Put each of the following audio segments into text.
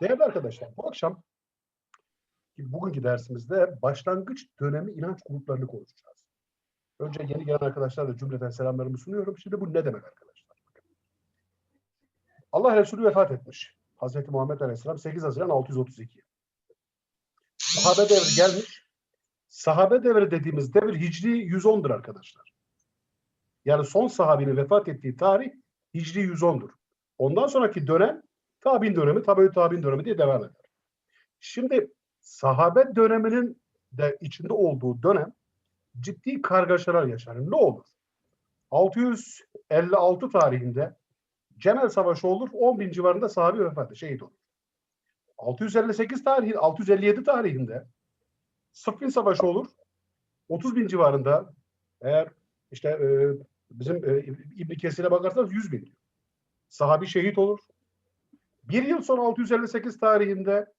Değerli arkadaşlar, bu akşam bugünkü dersimizde başlangıç dönemi inanç gruplarını konuşacağız. Önce yeni gelen arkadaşlarla cümleten selamlarımı sunuyorum. Şimdi bu ne demek arkadaşlar? Allah Resulü vefat etmiş. Hazreti Muhammed Aleyhisselam 8 Haziran 632. Sahabe devri gelmiş. Sahabe devri dediğimiz devir Hicri 110'dur arkadaşlar. Yani son sahabinin vefat ettiği tarih Hicri 110'dur. Ondan sonraki dönem Tabi'in dönemi, tabi tabi'in dönemi diye devam eder. Şimdi sahabe döneminin de içinde olduğu dönem ciddi kargaşalar yaşanır. Ne olur? 656 tarihinde Cemel Savaşı olur. 10 bin civarında sahabe vefat şehit olur. 658 tarihi, 657 tarihinde Sıffin Savaşı olur. 30 bin civarında eğer işte e, bizim e, İbn Kesir'e bakarsanız 100 bin. Sahabi şehit olur. Bir yıl sonra 658 tarihinde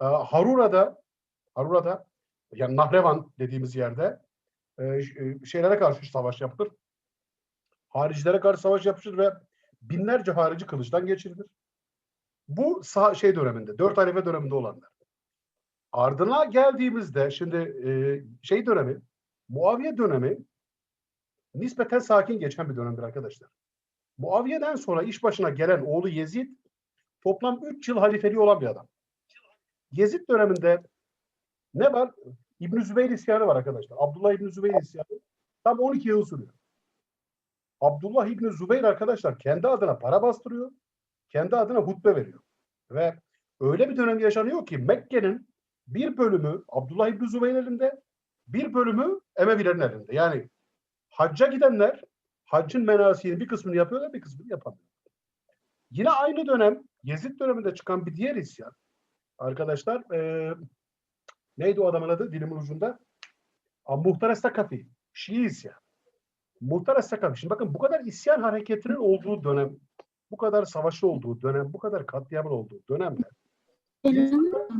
e, Harura'da Harura'da yani Nahrevan dediğimiz yerde e, e, şeylere karşı savaş yapılır. Haricilere karşı savaş yapılır ve binlerce harici kılıçtan geçirilir. Bu sağ, şey döneminde, dört halife döneminde olanlar. Ardına geldiğimizde şimdi e, şey dönemi, Muaviye dönemi nispeten sakin geçen bir dönemdir arkadaşlar. Muaviye'den sonra iş başına gelen oğlu Yezid toplam 3 yıl halifeliği olan bir adam. Yezid döneminde ne var? İbn Zübeyir isyanı var arkadaşlar. Abdullah İbn Zübeyir isyanı tam 12 yıl sürüyor. Abdullah İbn Zübeyir arkadaşlar kendi adına para bastırıyor. Kendi adına hutbe veriyor. Ve öyle bir dönem yaşanıyor ki Mekke'nin bir bölümü Abdullah İbn Zübeyir elinde, bir bölümü Emevilerin elinde. Yani hacca gidenler haccın menasinin bir kısmını yapıyorlar, bir kısmını yapamıyor. Yine aynı dönem Yezid döneminde çıkan bir diğer isyan. Arkadaşlar e, neydi o adamın adı dilimin ucunda? Muhtar Estakafi. Şii isyan. Muhtar Estakafi. Şimdi bakın bu kadar isyan hareketinin olduğu dönem, bu kadar savaşlı olduğu dönem, bu kadar katliamın olduğu dönemde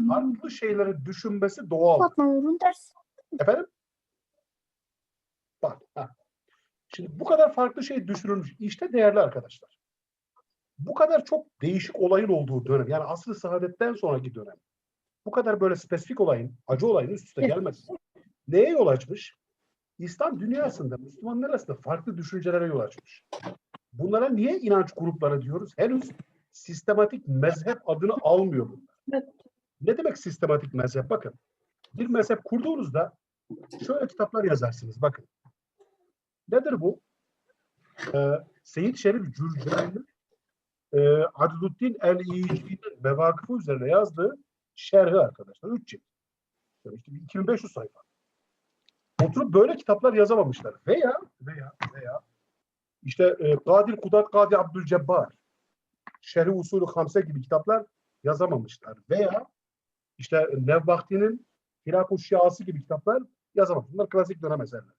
farklı şeyleri düşünmesi doğal. Efendim? Bak. Ha. Şimdi bu kadar farklı şey düşünülmüş. İşte değerli arkadaşlar. Bu kadar çok değişik olayın olduğu dönem. Yani asr-ı saadetten sonraki dönem. Bu kadar böyle spesifik olayın, acı olayın üst üste gelmesi. Neye yol açmış? İslam dünyasında, Müslümanlar arasında farklı düşüncelere yol açmış. Bunlara niye inanç grupları diyoruz? Henüz sistematik mezhep adını almıyor bunlar. Ne demek sistematik mezhep? Bakın. Bir mezhep kurduğunuzda şöyle kitaplar yazarsınız. Bakın. Nedir bu? Ee, Seyyid Şerif Cürcani'nin e, Adluddin el-İyici'nin mevakıfı üzerine yazdığı şerhi arkadaşlar. Üç cilt. Yani işte 2500 sayfa. Oturup böyle kitaplar yazamamışlar. Veya veya veya işte e, Kadir Kudat Kadi Abdülcebbar Şerhi Usulü Hamse gibi kitaplar yazamamışlar. Veya işte Nevbahti'nin Hirak-ı Şiası gibi kitaplar yazamamışlar. Bunlar klasik dönem eserler.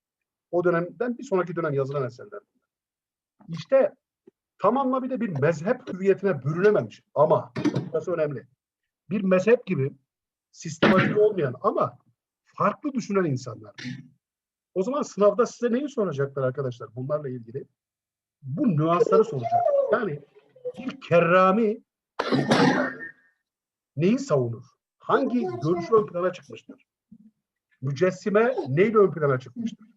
O dönemden bir sonraki dönem yazılan eserler. İşte tam anlamıyla bir mezhep hüviyetine bürünememiş. Ama burası önemli. Bir mezhep gibi sistematik olmayan ama farklı düşünen insanlar. O zaman sınavda size neyi soracaklar arkadaşlar bunlarla ilgili? Bu nüansları soracak. Yani bir kerrami neyi savunur? Hangi görüş ön plana çıkmıştır? Mücessime neyle ön plana çıkmıştır?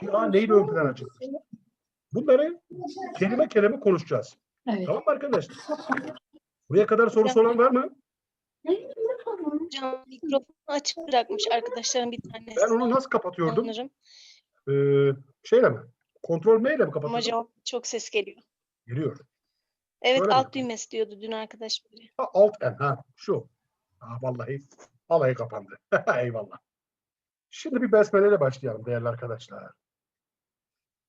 Şia neyle ön plana çıkmıştır? Bunları kelime kelime konuşacağız. Evet. Tamam mı arkadaşlar? Buraya kadar soru soran var mı? Hocam mikrofonu açık bırakmış arkadaşların bir tanesi. Ben onu nasıl kapatıyordum? Sanırım. Ee, şeyle mi? Kontrol M ile mi kapatıyordum? hocam çok ses geliyor. Geliyor. Evet Öyle mi? alt düğmesi diyordu dün arkadaş biri. Ha, alt N. Ha, şu. Ha, vallahi alayı kapandı. Eyvallah. Şimdi bir besmeleyle başlayalım değerli arkadaşlar.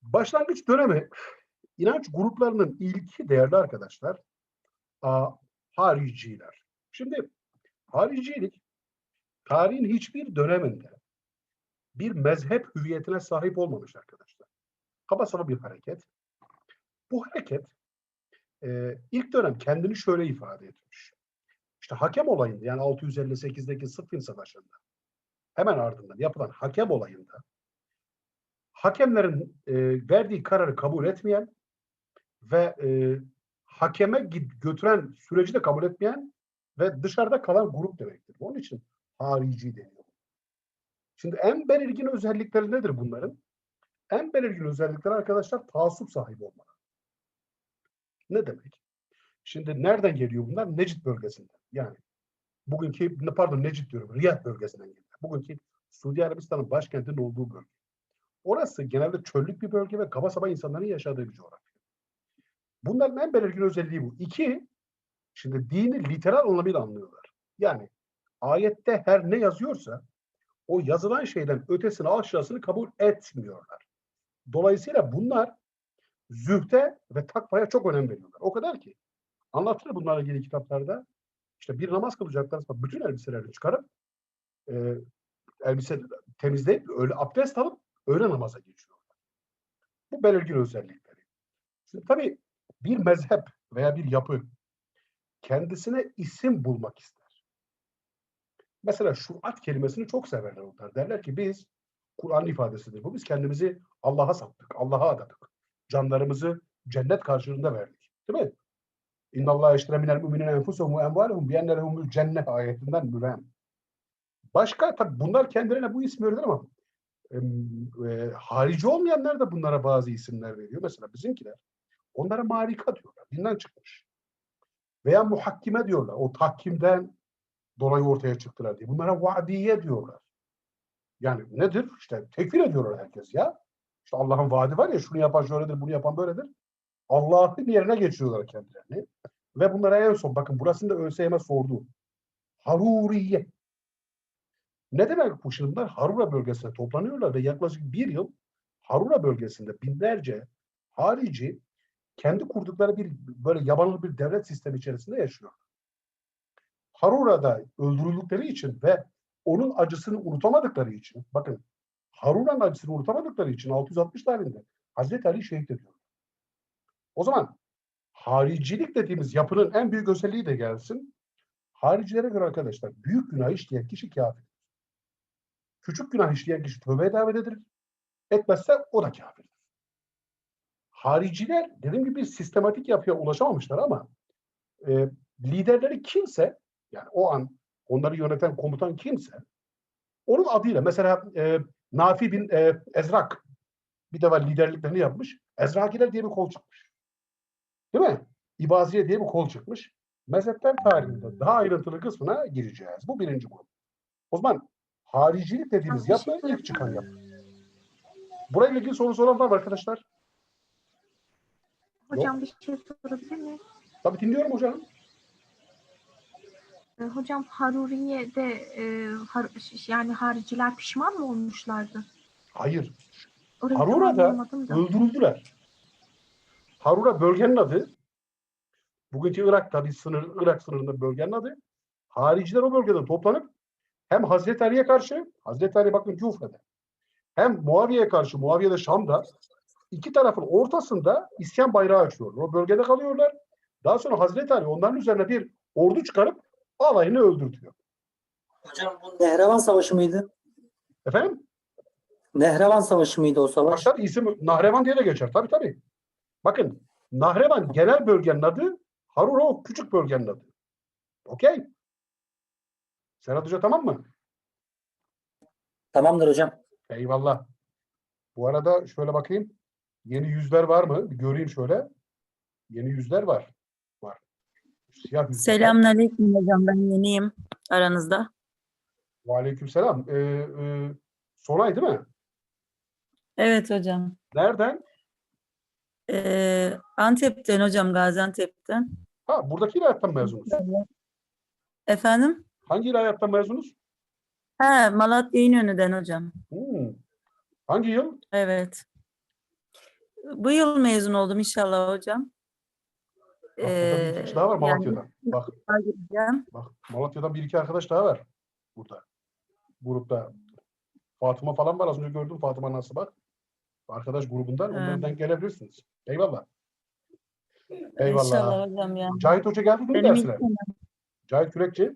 Başlangıç dönemi inanç gruplarının ilki değerli arkadaşlar a, hariciler. Şimdi haricilik tarihin hiçbir döneminde bir mezhep hüviyetine sahip olmamış arkadaşlar. Kaba saba bir hareket. Bu hareket e, ilk dönem kendini şöyle ifade etmiş. İşte hakem olayında yani 658'deki Sıffin Savaşı'nda hemen ardından yapılan hakem olayında hakemlerin e, verdiği kararı kabul etmeyen ve e, hakeme götüren süreci de kabul etmeyen ve dışarıda kalan grup demektir. Onun için harici deniyor. Şimdi en belirgin özellikleri nedir bunların? En belirgin özellikleri arkadaşlar taassup sahibi olmak. Ne demek? Şimdi nereden geliyor bunlar? Necid bölgesinden. Yani bugünkü, pardon Necid diyorum, Riyad bölgesinden geliyor. Bugünkü Suudi Arabistan'ın başkentinin olduğu bölge. Orası genelde çöllük bir bölge ve kaba saba insanların yaşadığı bir coğrafya. Bunların en belirgin özelliği bu. İki, şimdi dini literal anlamıyla anlıyorlar. Yani ayette her ne yazıyorsa o yazılan şeyden ötesini aşağısını kabul etmiyorlar. Dolayısıyla bunlar zühte ve takvaya çok önem veriyorlar. O kadar ki anlatılır bunlarla ilgili kitaplarda. İşte bir namaz kılacaklar bütün elbiselerini çıkarıp e, elbise temizleyip öyle abdest alıp öğle namaza geçiyorlar. Bu belirgin özellikleri. Şimdi tabii bir mezhep veya bir yapı kendisine isim bulmak ister. Mesela şuat kelimesini çok severler onlar. Derler ki biz Kur'an ifadesidir bu. Biz kendimizi Allah'a sattık, Allah'a adadık. Canlarımızı cennet karşılığında verdik. Değil mi? İnna Allah eştere minel mu'minine enfusehum ve envalehum bienne lehumul cennet ayetinden mürem. Başka tabi bunlar kendilerine bu ismi verirler ama e, harici olmayanlar da bunlara bazı isimler veriyor. Mesela bizimkiler onlara marika diyorlar. Dinden çıkmış. Veya muhakkime diyorlar. O tahkimden dolayı ortaya çıktılar diye. Bunlara vaadiye diyorlar. Yani nedir? İşte tekfir ediyorlar herkes ya. İşte Allah'ın vaadi var ya şunu yapan şöyledir, bunu yapan böyledir. Allah'ın yerine geçiriyorlar kendilerini. Ve bunlara en son bakın burasında ÖSYM sordu. Haruriye. Ne demek bu şimdi? Harura bölgesine toplanıyorlar ve yaklaşık bir yıl Harura bölgesinde binlerce harici kendi kurdukları bir böyle yabanıl bir devlet sistemi içerisinde yaşıyor. Harura'da öldürüldükleri için ve onun acısını unutamadıkları için bakın Harun'un acısını unutamadıkları için 660 tarihinde Hazreti Ali şehit ediyor. O zaman haricilik dediğimiz yapının en büyük özelliği de gelsin. Haricilere göre arkadaşlar büyük günah işleyen kişi kafir. Küçük günah işleyen kişi tövbe davet edilir. Etmezse o da kafirdir. Hariciler dediğim gibi bir sistematik yapıya ulaşamamışlar ama e, liderleri kimse yani o an onları yöneten komutan kimse onun adıyla mesela e, Nafi bin e, Ezrak bir defa liderliklerini yapmış. Ezrakiler diye bir kol çıkmış. Değil mi? İbaziye diye bir kol çıkmış. Mezhepler tarihinde daha ayrıntılı kısmına gireceğiz. Bu birinci grup. O zaman haricilik dediğimiz yapı ilk çıkan yapı. Burayla ilgili soru soran var mı arkadaşlar? Hocam bir şey sorabilir miyim? Tabii dinliyorum hocam. Ee, Hocam Haruriye'de e, har- yani hariciler pişman mı olmuşlardı? Hayır. Orayı Harura'da öldürüldüler. Harura bölgenin adı. Bugünkü Irak tabi sınır, Irak sınırında bölgenin adı. Hariciler o bölgede toplanıp hem Hazreti Ali'ye karşı, Hazreti Ali bakın Küfe'de, hem Muaviye'ye karşı, Muaviye'de Şam'da iki tarafın ortasında isyan bayrağı açıyorlar. O bölgede kalıyorlar. Daha sonra Hazreti Ali onların üzerine bir ordu çıkarıp alayını öldürtüyor. Hocam bu Nehrevan Savaşı mıydı? Efendim? Nehrevan Savaşı mıydı o savaş? Başlar isim Nahrevan diye de geçer. Tabii tabii. Bakın Nahrevan genel bölgenin adı, Harura o küçük bölgenin adı. Okey. Serhat Hoca tamam mı? Tamamdır hocam. Eyvallah. Bu arada şöyle bakayım. Yeni yüzler var mı? Bir göreyim şöyle. Yeni yüzler var. Var. Siyah yüzler. Selamünaleyküm hocam ben yeniyim aranızda. Aleykümselam. Ee, e, Sonay değil mi? Evet hocam. Nereden? Ee, Antep'ten hocam Gaziantep'ten. Ha buradaki ilahiyattan mezunuz. Efendim? Hangi ilahiyattan mezunuz? Ha Malatya İnönü'den hocam. Hmm. Hangi yıl? Evet. Bu yıl mezun oldum inşallah hocam. Bak, burada bir kişi daha var Ee, Malatya'dan. Bak. gireceğim. Bak Malatya'dan bir iki arkadaş daha var burada. Grupta. Fatıma falan var. Az önce gördüm Fatıma nasıl bak. Arkadaş grubundan. Ha. Onlardan gelebilirsiniz. Eyvallah. Eyvallah. İnşallah hocam yani. Cahit Hoca geldi mi Benim ilk dersine? senem. Cahit Kürekçi.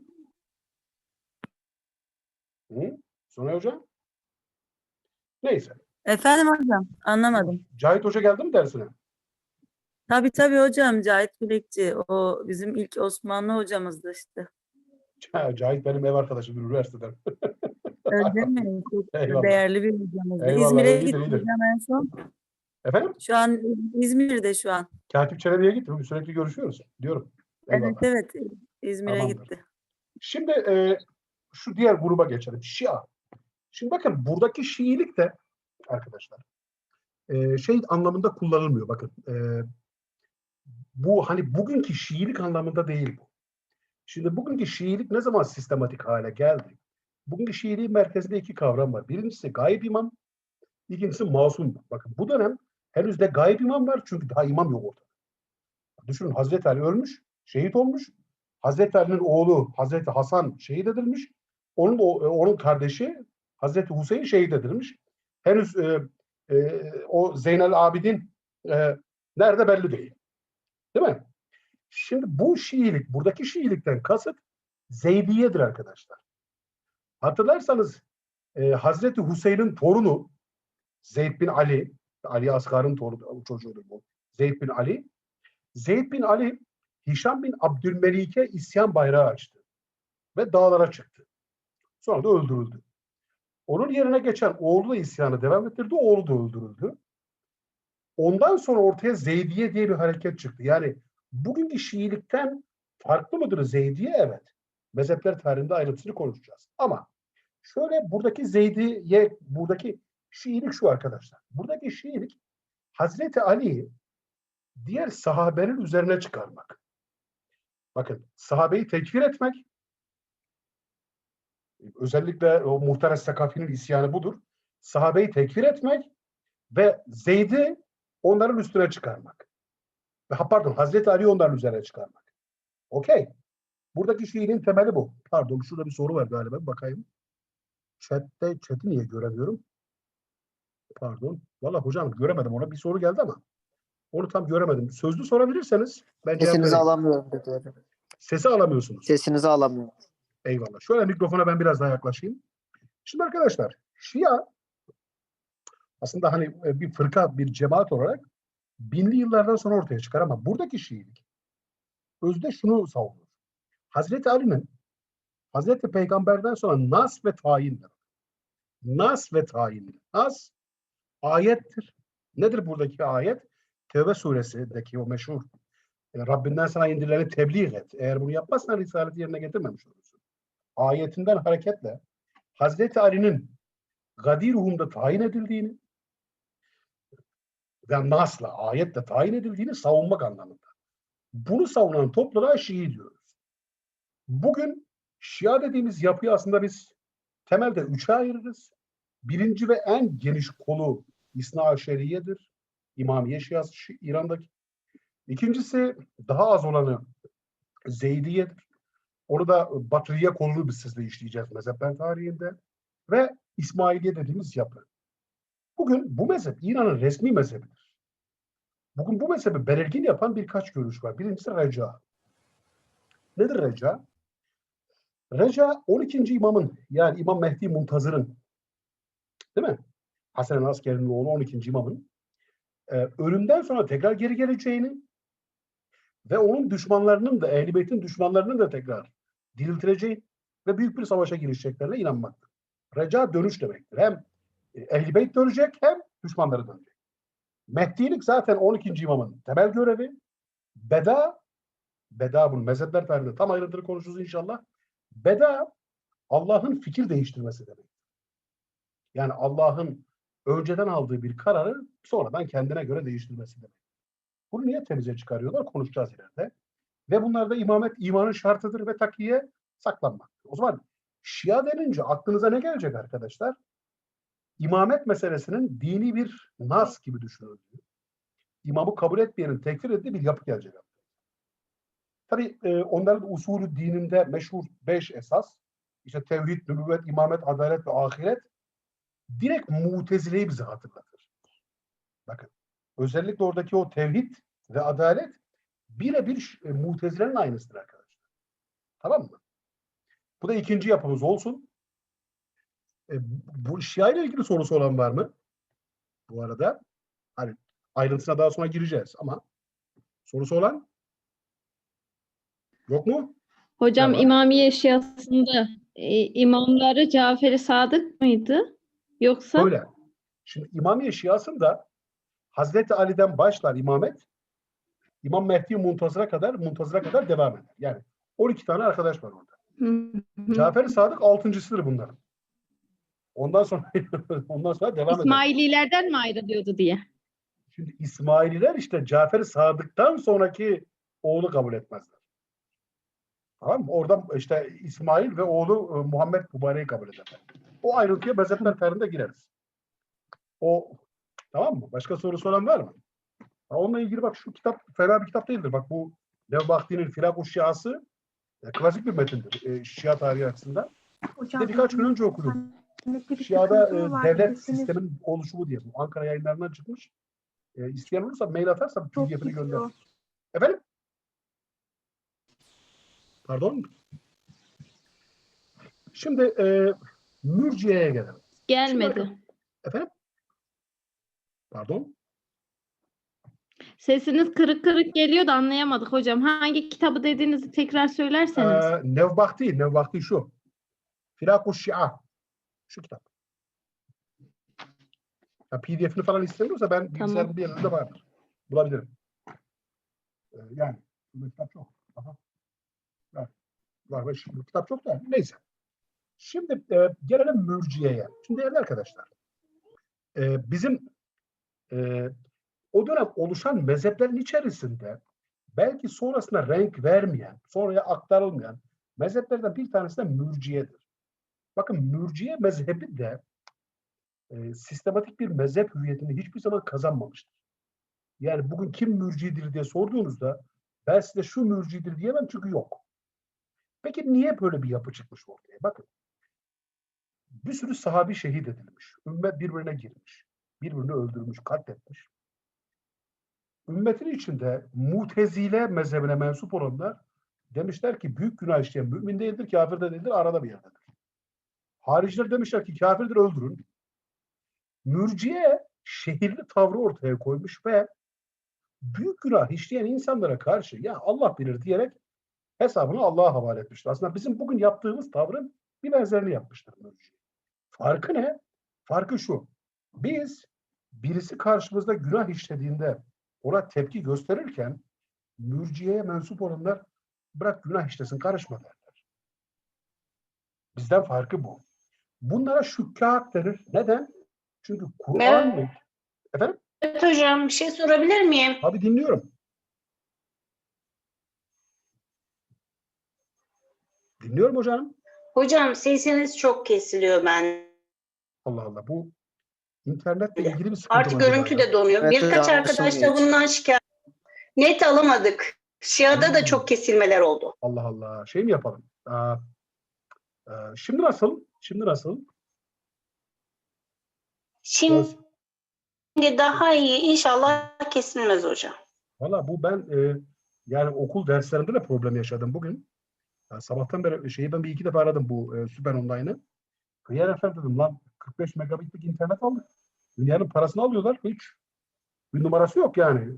Hı? Sunay Hoca? Neyse. Efendim hocam anlamadım. Cahit Hoca geldi mi dersine? Tabii tabii hocam Cahit Bilekçi. O bizim ilk Osmanlı hocamızdı işte. Cahit benim ev arkadaşım üniversiteden. Öyle mi? Çok Eyvallah. değerli bir hocamız. Eyvallah, İzmir'e iyidir, gitti iyidir. hocam en son. Efendim? Şu an İzmir'de şu an. Katip Çelebi'ye gittim. Sürekli görüşüyoruz. Diyorum. Eyvallah. Evet evet. İzmir'e Tamamdır. gitti. Şimdi e, şu diğer gruba geçelim. Şia. Şimdi bakın buradaki Şiilik de arkadaşlar e, şey anlamında kullanılmıyor. Bakın e, bu hani bugünkü Şiilik anlamında değil bu. Şimdi bugünkü Şiilik ne zaman sistematik hale geldi? Bugünkü Şiiliğin merkezinde iki kavram var. Birincisi gayb imam, ikincisi masum. Bakın bu dönem henüz de gayb imam var çünkü daha imam yok ortada. Düşünün Hazreti Ali ölmüş, şehit olmuş. Hazreti Ali'nin oğlu Hazreti Hasan şehit edilmiş. Onun o- onun kardeşi Hazreti Hüseyin şehit edilmiş. Henüz e, e, o Zeynel Abidin e, nerede belli değil. Değil mi? Şimdi bu Şiilik, buradaki Şiilikten kasıt Zeydiye'dir arkadaşlar. Hatırlarsanız e, Hazreti Hüseyin'in torunu Zeyd bin Ali, Ali Asgar'ın torunu, çocuğudur bu. Zeyd bin Ali. Zeyd bin Ali Hişam bin Abdülmelik'e isyan bayrağı açtı ve dağlara çıktı. Sonra da öldürüldü. Onun yerine geçen oğlu da isyanı devam ettirdi, oğlu da öldürüldü. Ondan sonra ortaya Zeydiye diye bir hareket çıktı. Yani bugünkü Şiilikten farklı mıdır Zeydiye? Evet. Mezhepler tarihinde ayrıntısını konuşacağız. Ama şöyle buradaki Zeydiye, buradaki Şiilik şu arkadaşlar. Buradaki Şiilik Hazreti Ali'yi diğer sahabenin üzerine çıkarmak. Bakın sahabeyi tekfir etmek özellikle o Muhtares Sakafi'nin isyanı budur. Sahabeyi tekfir etmek ve Zeyd'i onların üstüne çıkarmak. Ha, pardon Hazreti Ali onların üzerine çıkarmak. Okey. Buradaki Şii'nin temeli bu. Pardon şurada bir soru var galiba. Bir bakayım. Chat'te, chat'i niye göremiyorum? Pardon. Valla hocam göremedim ona. Bir soru geldi ama onu tam göremedim. Sözlü sorabilirseniz ben Sesinizi alamıyorum dedi hocam. Sesi alamıyorsunuz. Sesinizi alamıyorum. Eyvallah. Şöyle mikrofona ben biraz daha yaklaşayım. Şimdi arkadaşlar Şia aslında hani e, bir fırka, bir cemaat olarak binli yıllardan sonra ortaya çıkar ama buradaki Şiilik özde şunu savunur. Hazreti Ali'nin Hazreti Peygamber'den sonra nas ve tayindir. Nas ve tayindir. Nas ayettir. Nedir buradaki ayet? Tevbe suresindeki o meşhur e, Rabbinden sana indirileni tebliğ et. Eğer bunu yapmazsan risaleti yerine getirmemiş olursun. Ayetinden hareketle Hazreti Ali'nin Gadir Rum'da tayin edildiğini ve Nas'la, ayetle tayin edildiğini savunmak anlamında. Bunu savunan topluluğa Şii diyoruz. Bugün Şia dediğimiz yapıyı aslında biz temelde üçe ayırırız. Birinci ve en geniş kolu İsna Aşeriye'dir. İmamiye Şiası Şi- İran'daki. İkincisi daha az olanı Zeydiye'dir. Onu da Batırıye kolunu biz sizle işleyeceğiz mezhepler tarihinde. Ve İsmailiye dediğimiz yapı. Bugün bu mezhep İran'ın resmi mezhebidir. Bugün bu mezhebi belirgin yapan birkaç görüş var. Birincisi Reca. Nedir Reca? Reca 12. imamın yani İmam Mehdi Muntazır'ın değil mi? Hasan Asker'in oğlu 12. imamın e, ölümden sonra tekrar geri geleceğini ve onun düşmanlarının da Ehl-i Beyt'in düşmanlarının da tekrar diriltileceği ve büyük bir savaşa girişeceklerine inanmaktır. Reca dönüş demektir. Hem Ehl-i Beyt dönecek hem düşmanları dönecek. Mehdilik zaten 12. imamın temel görevi. Beda, Beda bunu mezhepler tarihinde tam ayrıntılı konuşuruz inşallah. Beda Allah'ın fikir değiştirmesi demek. Yani Allah'ın önceden aldığı bir kararı sonradan kendine göre değiştirmesi demek. Bunu niye temize çıkarıyorlar? Konuşacağız ileride. Ve bunlar da imamet imanın şartıdır ve takiye saklanmaktır. O zaman Şia denince aklınıza ne gelecek arkadaşlar? İmamet meselesinin dini bir nas gibi düşünüldüğü, imamı kabul etmeyenin tekfir ettiği bir yapı gelecek. Tabi e, onların usulü dininde meşhur beş esas, işte tevhid, nübüvvet, imamet, adalet ve ahiret direkt mutezileyi bize hatırlatır. Bakın özellikle oradaki o tevhid ve adalet birebir e, mutezilerin aynısıdır arkadaşlar. Tamam mı? Bu da ikinci yapımız olsun. E, bu Şia ile ilgili sorusu olan var mı? Bu arada hani ayrıntısına daha sonra gireceğiz ama sorusu olan yok mu? Hocam Tamam. İmamiye Şiasında e, imamları Cafer-i Sadık mıydı? Yoksa Böyle. Şimdi İmamiye Şiasında Hazreti Ali'den başlar imamet. İmam Mehdi Muntazır'a kadar Muntazır'a kadar devam eder. Yani 12 tane arkadaş var orada. Cafer-i Sadık altıncısıdır bunların. Ondan sonra ondan sonra devam eder. İsmaililerden mi ayrılıyordu diye. Şimdi İsmaililer işte Cafer-i Sadık'tan sonraki oğlu kabul etmezler. Tamam mı? Oradan işte İsmail ve oğlu e, Muhammed Mübarek'i kabul ederler. O ayrıntıya mezhepler tarihinde gireriz. O tamam mı? Başka soru soran var mı? Onunla ilgili bak şu kitap fena bir kitap değildir. Bak bu Levbahti'nin Firak-ı Şiası e, klasik bir metindir e, Şia tarihi açısından. Hocam birkaç gün önce okudum. Şia'da e, devlet sistemin oluşumu diye bu Ankara yayınlarından çıkmış. E, isteyen olursa mail atarsa çok PDF'ini gönder. Efendim? Pardon? Şimdi e, Mürciye'ye gelelim. Gelmedi. Efendim? Pardon? Sesiniz kırık kırık geliyor da anlayamadık hocam. Hangi kitabı dediğinizi tekrar söylerseniz. Ee, Nevbahti, Nevbahti şu. Firak-ı Şia. Şu kitap. Ya PDF'ini falan istemiyorsa ben bilgisayarın bir yerinde vardır. Bulabilirim. Ee, yani bu kitap çok. Aha. Var. Var. var. Şimdi bu kitap çok da neyse. Şimdi e, gelelim mürciyeye. Şimdi değerli arkadaşlar. e, bizim e, o dönem oluşan mezheplerin içerisinde belki sonrasında renk vermeyen, sonraya aktarılmayan mezheplerden bir tanesi de mürciyedir. Bakın mürciye mezhebi de e, sistematik bir mezhep hüviyetini hiçbir zaman kazanmamıştır. Yani bugün kim mürcidir diye sorduğunuzda ben size şu mürcidir diyemem çünkü yok. Peki niye böyle bir yapı çıkmış ortaya? Bakın. Bir sürü sahabi şehit edilmiş. Ümmet birbirine girmiş. Birbirini öldürmüş, katletmiş. Ümmetin içinde mutezile mezhebine mensup olanlar demişler ki büyük günah işleyen mümin değildir, kafir de değildir, arada bir yerdedir. Hariciler demişler ki kafirdir öldürün. Mürciye şehirli tavrı ortaya koymuş ve büyük günah işleyen insanlara karşı ya Allah bilir diyerek hesabını Allah'a havale etmiştir. Aslında bizim bugün yaptığımız tavrın bir benzerini yapmıştır mürciye. Farkı ne? Farkı şu. Biz birisi karşımızda günah işlediğinde ona tepki gösterirken mürciyeye mensup olanlar bırak günah işlesin karışma derler. Bizden farkı bu. Bunlara şükkat denir. Neden? Çünkü Kur'an Efendim? Evet hocam bir şey sorabilir miyim? Abi dinliyorum. Dinliyorum hocam. Hocam sesiniz çok kesiliyor ben. Allah Allah bu internetle ilgili bir sıkıntı Artık var görüntü de donuyor. Evet, Birkaç arkadaş da bundan şikayet. Net alamadık. Şia'da da çok kesilmeler oldu. Allah Allah. Şey mi yapalım? Aa, e, şimdi nasıl? Şimdi nasıl? Şimdi daha iyi inşallah kesilmez hocam. Valla bu ben e, yani okul derslerinde de problem yaşadım bugün. Ya sabahtan beri şeyi ben bir iki defa aradım bu e, Süper Online'ı. Hıyar efendim dedim lan 45 megabitlik internet aldık. Dünyanın parasını alıyorlar hiç. Bir numarası yok yani.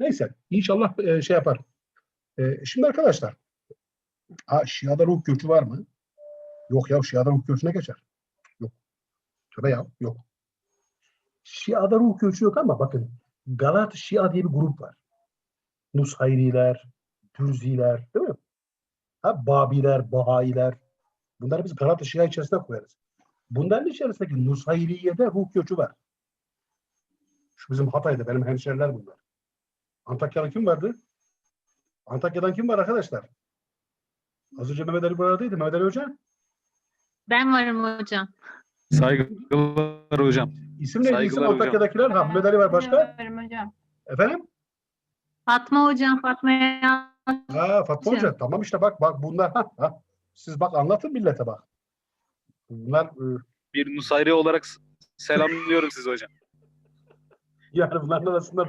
Neyse inşallah e, şey yapar. E, şimdi arkadaşlar ha, Şia'da ruh göçü var mı? Yok ya Şia'da ruh göçüne geçer. Yok. Tövbe ya yok. Şia'da ruh göçü yok ama bakın Galat Şia diye bir grup var. Nushayriler, Dürziler, değil mi? Ha, Babiler, Bahailer. Bunları biz Galat Şia içerisine koyarız. Bunların içerisindeki Nusayriyede ruh göçü var. Şu bizim Hatay'da benim hemşeriler bunlar. Antakya'da kim vardı? Antakya'dan kim var arkadaşlar? Az önce Mehmet Ali buradaydı. Mehmet Ali Hoca. Ben varım hocam. Saygılar hocam. İsim neydi? İsim hocam. Antakya'dakiler. Ha, Mehmet Ali var başka. Varım hocam. Efendim? Fatma hocam, Fatma'ya Ha Fatma Hocam. Hoca tamam işte bak bak bunlar ha, ha. siz bak anlatın millete bak. Bunlar e, Bir Nusayri olarak s- selamlıyorum sizi hocam. yani bunların arasında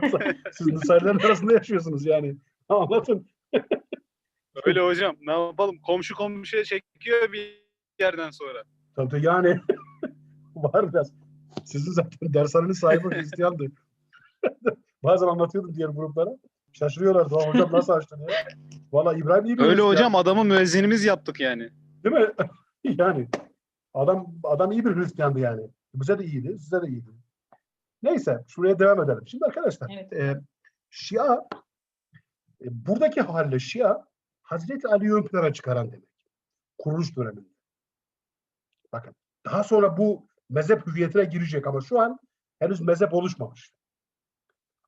siz Nusayrilerin arasında yaşıyorsunuz yani. Anlatın. Öyle hocam. Ne yapalım? Komşu komşuya çekiyor bir yerden sonra. Tabii yani var biraz. Sizin zaten dershanenin sahibi Hristiyandı. Bazen anlatıyordum diğer gruplara. Şaşırıyorlardı. "Aa, Hocam nasıl açtın ya? Valla İbrahim iyi bir Öyle ya. hocam adamı müezzinimiz yaptık yani. Değil mi? yani adam adam iyi bir Hristiyandı yani. Bize de iyiydi, size de iyiydi. Neyse, şuraya devam edelim. Şimdi arkadaşlar, Evet. e, Şia e, buradaki halle Şia Hazreti Ali'yi ön plana çıkaran demek. Kuruluş döneminde. Bakın, daha sonra bu mezhep hüviyetine girecek ama şu an henüz mezhep oluşmamış.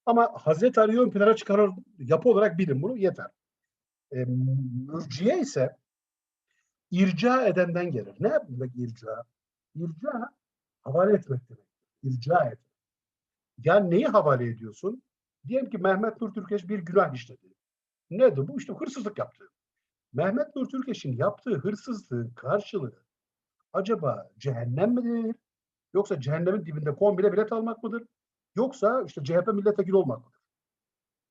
Ama Hazreti Ali'yi ön plana çıkaran yapı olarak bilin bunu yeter. E, mürciye ise irca edenden gelir. Ne demek irca? İrca havale etmek demek. İrca et. Yani neyi havale ediyorsun? Diyelim ki Mehmet Nur Türkeş bir günah işledi. Nedir bu? İşte hırsızlık yaptı. Mehmet Nur Türkeş'in yaptığı hırsızlığın karşılığı acaba cehennem midir? Yoksa cehennemin dibinde kombine bilet almak mıdır? Yoksa işte CHP milletvekili olmak mıdır?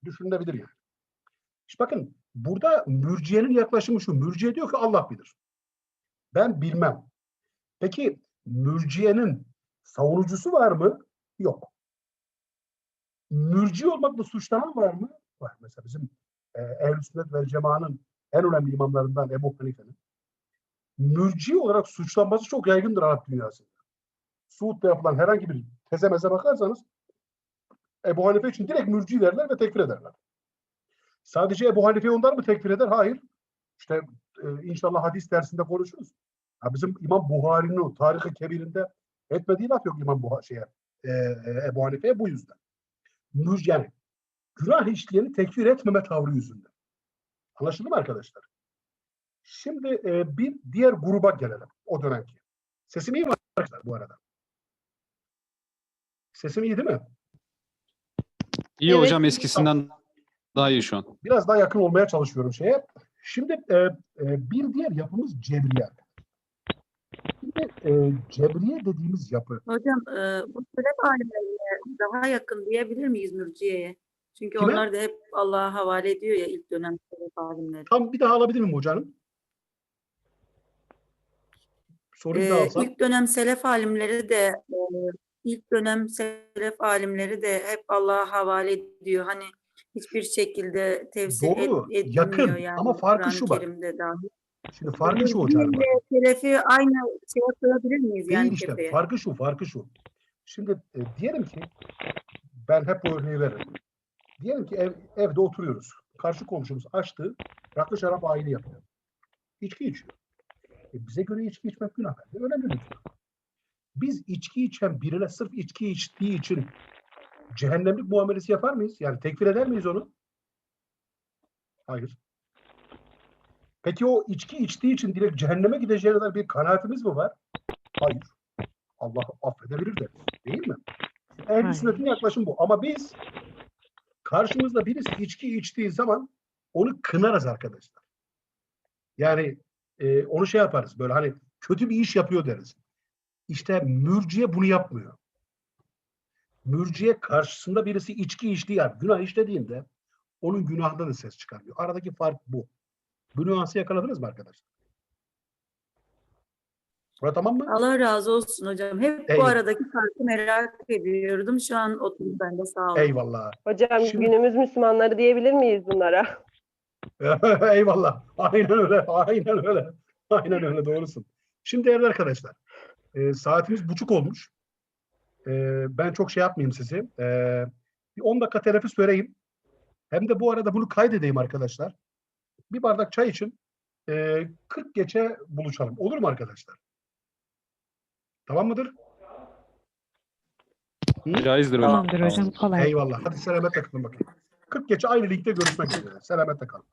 Düşünülebilir yani. İşte bakın burada mürciyenin yaklaşımı şu. Mürciye diyor ki Allah bilir. Ben bilmem. Peki mürciyenin savunucusu var mı? Yok. Mürci olmakla suçlanan var mı? Var. Mesela bizim e, Ehl-i Sünnet ve Cemaat'ın en önemli imamlarından Ebu Hanife'nin. Mürci olarak suçlanması çok yaygındır Arap dünyasında. Suud'da yapılan herhangi bir teze meze bakarsanız Ebu Hanife için direkt mürci derler ve tekfir ederler. Sadece Ebu Hanife'yi onlar mı tekfir eder? Hayır. İşte e, inşallah hadis dersinde konuşuruz. Ha, bizim İmam Buhari'nin o Tarih-i Kebir'inde etmediği laf yok İmam Buhari, şeye, e, e, Ebu Hanife'ye bu yüzden. Yani günah işleyeni tekfir etmeme tavrı yüzünden. Anlaşıldı mı arkadaşlar? Şimdi e, bir diğer gruba gelelim o dönemki. Sesim iyi mi arkadaşlar bu arada? Sesim iyi değil mi? İyi Evet. hocam eskisinden daha iyi şu an. Biraz daha yakın olmaya çalışıyorum şeye. Şimdi e, e, bir diğer yapımız cebriye. Şimdi e, cebriye dediğimiz yapı Hocam e, bu sebep alimlerine daha yakın diyebilir miyiz mürciyeye? Çünkü Kime? onlar da hep Allah'a havale ediyor ya ilk dönem sebep alimleri. tam bir daha alabilir miyim hocanım? Soruyu da Ee, alsam. ilk dönem selef alimleri de e, ilk dönem selef alimleri de hep Allah'a havale ediyor. Hani hiçbir şekilde tefsir et- Doğru, edilmiyor yakın. yani Ama farkı Kur'an-ı şu bak. Kerim'de dahi. Şimdi farkı şu hocam. bak. Selefi aynı şeye koyabilir miyiz Değil yani işte. kefeye? Farkı şu, farkı şu. Şimdi e, diyelim ki ben hep bu örneği veririm. Diyelim ki ev, evde oturuyoruz. Karşı komşumuz açtı, rakı şarap ayini yapıyor. İçki içiyor. E, bize göre içki içmek günah. bence. Önemli bir günah. Biz içki içen birine sırf içki içtiği için cehennemlik muamelesi yapar mıyız? Yani tekfir eder miyiz onu? Hayır. Peki o içki içtiği için direkt cehenneme gideceğine dair bir kanaatimiz mi var? Hayır. Allah affedebilir de. Değil mi? Ehl-i sünnetin yaklaşım bu. Ama biz karşımızda birisi içki içtiği zaman onu kınarız arkadaşlar. Yani e, onu şey yaparız böyle hani kötü bir iş yapıyor deriz. İşte mürciye bunu yapmıyor. Mürciye karşısında birisi içki içtiği yani günah işlediğinde onun günahından da ses çıkarmıyor. Aradaki fark bu. Bu nüansı yakaladınız mı arkadaşlar? Burası tamam mı? Allah razı olsun hocam. Hep Eyvallah. bu aradaki farkı merak ediyordum. Şu an oturdum ben de sağ olun. Eyvallah. Hocam Şimdi- günümüz Müslümanları diyebilir miyiz bunlara? Eyvallah. Aynen öyle. Aynen öyle. Aynen öyle. Doğrusun. Şimdi değerli arkadaşlar. e, saatimiz buçuk olmuş. E, ben çok şey yapmayayım sizi. E, bir 10 dakika teneffüs vereyim. Hem de bu arada bunu kaydedeyim arkadaşlar. Bir bardak çay için e, 40 geçe buluşalım. Olur mu arkadaşlar? Tamam mıdır? Caizdir hocam. Tamamdır hocam. Eyvallah. Hadi selametle kalın bakayım. 40 geçe aynı linkte görüşmek üzere. Selametle kalın.